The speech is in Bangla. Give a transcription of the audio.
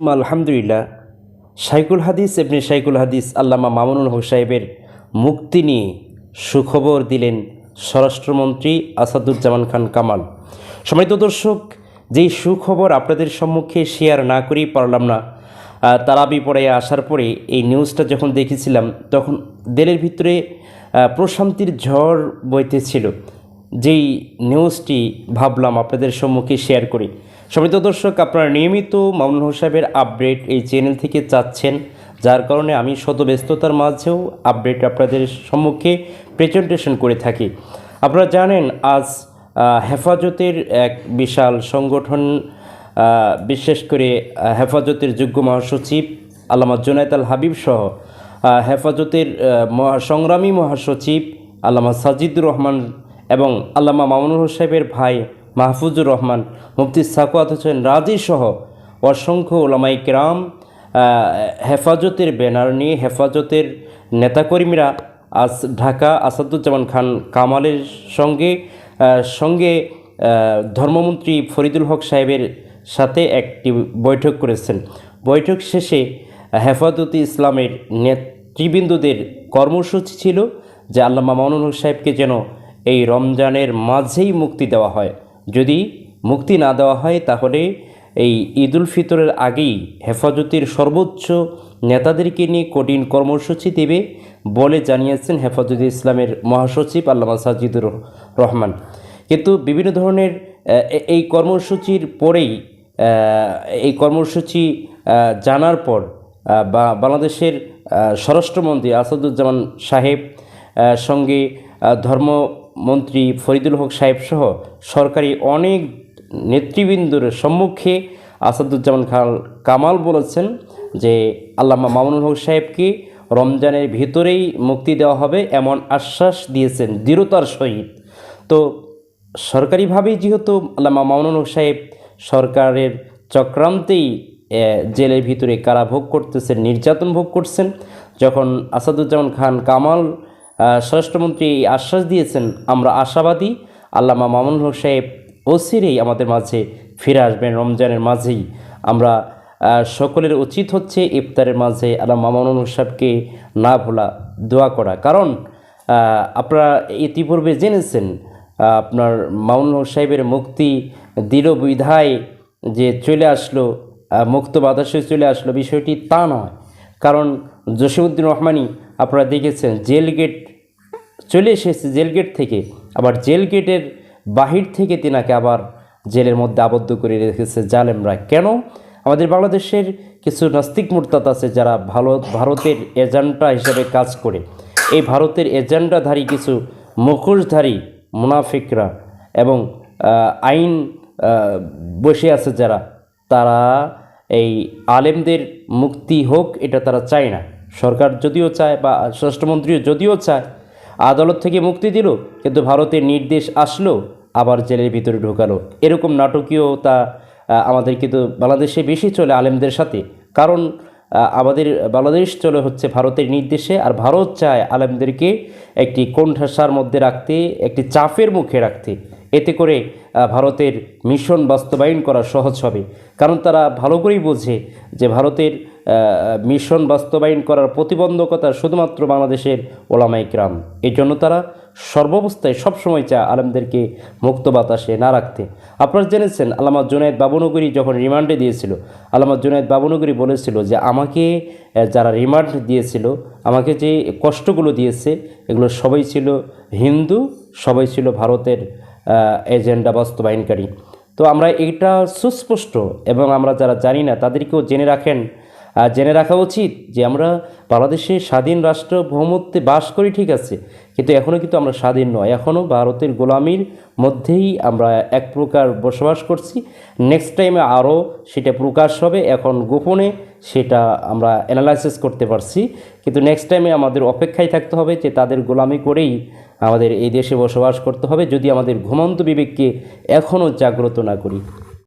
আলহামদুলিল্লাহ সাইকুল হাদিস এমনি শাইকুল হাদিস আল্লামা মামুনুল হক সাহেবের মুক্তি নিয়ে সুখবর দিলেন স্বরাষ্ট্রমন্ত্রী আসাদুজ্জামান খান কামাল। সম্মানিত দর্শক, যেই সুখবর আপনাদের সম্মুখে শেয়ার না করেই পারলাম না তারাবি পড়ে আসার পরে এই নিউজটা যখন দেখেছিলাম, তখন দিলের ভিতরে প্রশান্তির ঝড় বইতেছিল। যেই নিউজটি ভাবলাম আপনাদের সম্মুখে শেয়ার করি। সমিত দর্শক, আপনারা নিয়মিত মামুন হোসাহেবের আপডেট এই চ্যানেল থেকে চাচ্ছেন, যার কারণে আমি শত ব্যস্ততার মাঝেও আপডেট আপনাদের সম্মুখে প্রেজেন্টেশন করে থাকি। আপনারা জানেন, আজ হেফাজতের এক বিশাল সংগঠন বিশেষ করে হেফাজতের যোগ্য মহাসচিব আল্লামা জুনায়দ আল হাবিব সহ হেফাজতের সংগ্রামী মহাসচিব আল্লামা সাজিদুর রহমান এবং আল্লামা মামুনুল হোসাইবের ভাই মাহফুজুর রহমান, মুফতি সাকুয়াত হোসেন রাজি সহ অসংখ্য ওলামাই কেরাম হেফাজতের ব্যানার নিয়ে হেফাজতের নেতাকর্মীরা আজ ঢাকা আসাদুজ্জামান খান কামালের সঙ্গে সঙ্গে ধর্মমন্ত্রী ফরিদুল হক সাহেবের সাথে একটি বৈঠক করেছেন। বৈঠক শেষে হেফাজতে ইসলামের নেতৃবৃন্দদের কর্মসূচি ছিল যে আল্লামা মামুনুল সাহেবকে যেন এই রমজানের মাঝেই মুক্তি দেওয়া হয়। যদি মুক্তি না দেওয়া হয় তাহলে এই ঈদুল ফিতরের আগেই হেফাজতের সর্বোচ্চ নেতাদেরকে নিয়ে কঠিন কর্মসূচি দেবে বলে জানিয়েছেন হেফাজতে ইসলামের মহাসচিব আল্লামা সাজিদুর রহমান। কিন্তু বিভিন্ন ধরনের এই কর্মসূচির পরেই এই কর্মসূচি জানার পর বা বাংলাদেশের স্বরাষ্ট্রমন্ত্রী আসাদুজ্জামান সাহেব সঙ্গে আহ, ধর্মমন্ত্রী ফরিদুল হক সাহেব সহ সরকারি অনেক নেতৃবৃন্দর সম্মুখে আসাদুজ্জামান খান কামাল বলেছেন যে আল্লামা মামুনুল হক সাহেবকে রমজানের ভিতরেই মুক্তি দেওয়া হবে এমন আশ্বাস দিয়েছেন দৃঢ়তার সহিত। তো সরকারিভাবেই যেহেতু আল্লামা মামুনুল হক সাহেব সরকারের চক্রান্তেই জেলের ভিতরে কারাভোগ করতেছেন, নির্যাতন ভোগ করছেন, যখন আসাদুজ্জামান খান কামাল স্বরাষ্ট্রমন্ত্রী আশ্বাস দিয়েছেন, আমরা আশাবাদী। আল্লামা মামুনুল হক সাহেব অচিরেই আমাদের মাঝে ফিরে আসবেন রমজানের মাঝেই। আমরা সকলের উচিত হচ্ছে ইফতারের মাঝে আল্লাহ মামুনুল হক সাহেবকে না ভোলা দোয়া করা। কারণ আপনারা ইতিপূর্বে জেনেছেন আপনার মামুনুল হক সাহেবের মুক্তি দৃঢ় বিধায় যে চলে আসলো মুক্ত বাতাসে চলে আসলো বিষয়টি তা নয়। কারণ জসিমুদ্দিন রহমানি আপনারা দেখেছেন, জেল গেট চলে এসেছে জেল গেট থেকে। আবার জেল গেটের বাহির থেকে তিনাকে আবার জেলের মধ্যে আবদ্ধ করে রেখেছে জালেমরা। কেন? আমাদের বাংলাদেশের কিছু নাস্তিক মোরতাদ আছে যারা ভালো, ভারতের এজেন্ডা হিসেবে কাজ করে। এই ভারতের এজেন্ডাধারী কিছু মুখোশধারী, মুনাফিকরা এবং আইন বসে আছে যারা, তারা এই আলেমদের মুক্তি হোক এটা তারা চায় না। সরকার যদিও চায় বা স্বরাষ্ট্রমন্ত্রীও যদিও চায় আদালত থেকে মুক্তি দিল, কিন্তু ভারতের নির্দেশ আসলো, আবার জেলের ভিতরে ঢোকালো। এরকম নাটকীয়তা আমাদের কিন্তু বাংলাদেশে বেশি চলে আলেমদের সাথে। কারণ আমাদের বাংলাদেশ চলে হচ্ছে ভারতের নির্দেশে, আর ভারত চায় আলেমদেরকে একটি কোণঠাসার মধ্যে রাখতে, একটি চাপের মুখে রাখতে। এতে করে ভারতের মিশন বাস্তবায়ন করা সহজ হবে। কারণ তারা ভালো করেই বোঝে যে ভারতের মিশন বাস্তবায়ন করার প্রতিবন্ধকতা শুধুমাত্র বাংলাদেশের ওলামাই গ্রাম এই জন্য তারা সর্বাবস্থায় সবসময় চায় আলেমদেরকে মুক্ত বাতাসে না রাখতে। আপনারা জেনেছেন, আলামা জুনায়দ বাবুনগরী যখন রিমান্ডে দিয়েছিল, আলামা জুনায়দ বাবুনগরী বলেছিল যে আমাকে যারা রিমান্ড দিয়েছিল, আমাকে যে কষ্টগুলো দিয়েছে, এগুলো সবাই ছিল হিন্দু, সবাই ছিল ভারতের এজেন্ডা বাস্তবায়নকারী। তো আমরা এটা সুস্পষ্ট এবং আমরা যারা জানি না, তাদেরকেও জেনে রাখেন জেনে রাখা উচিত যে আমরা বাংলাদেশে স্বাধীন রাষ্ট্র ভৌমত্বে বাস করি, ঠিক আছে? কিন্তু এখনও কিন্তু আমরা স্বাধীন নয়। এখনও ভারতের গোলামির মধ্যেই আমরা এক প্রকার বসবাস করছি। নেক্সট টাইমে আরও সেটা প্রকাশ হবে, এখন গোপনে সেটা আমরা অ্যানালাইসিস করতে পারছি। কিন্তু নেক্সট টাইমে আমাদের অপেক্ষায় থাকতে হবে যে তাদের গোলামি করেই আমাদের এই দেশে বসবাস করতে হবে, যদি আমাদের ঘুমন্ত বিবেককে এখনও জাগ্রত না করি।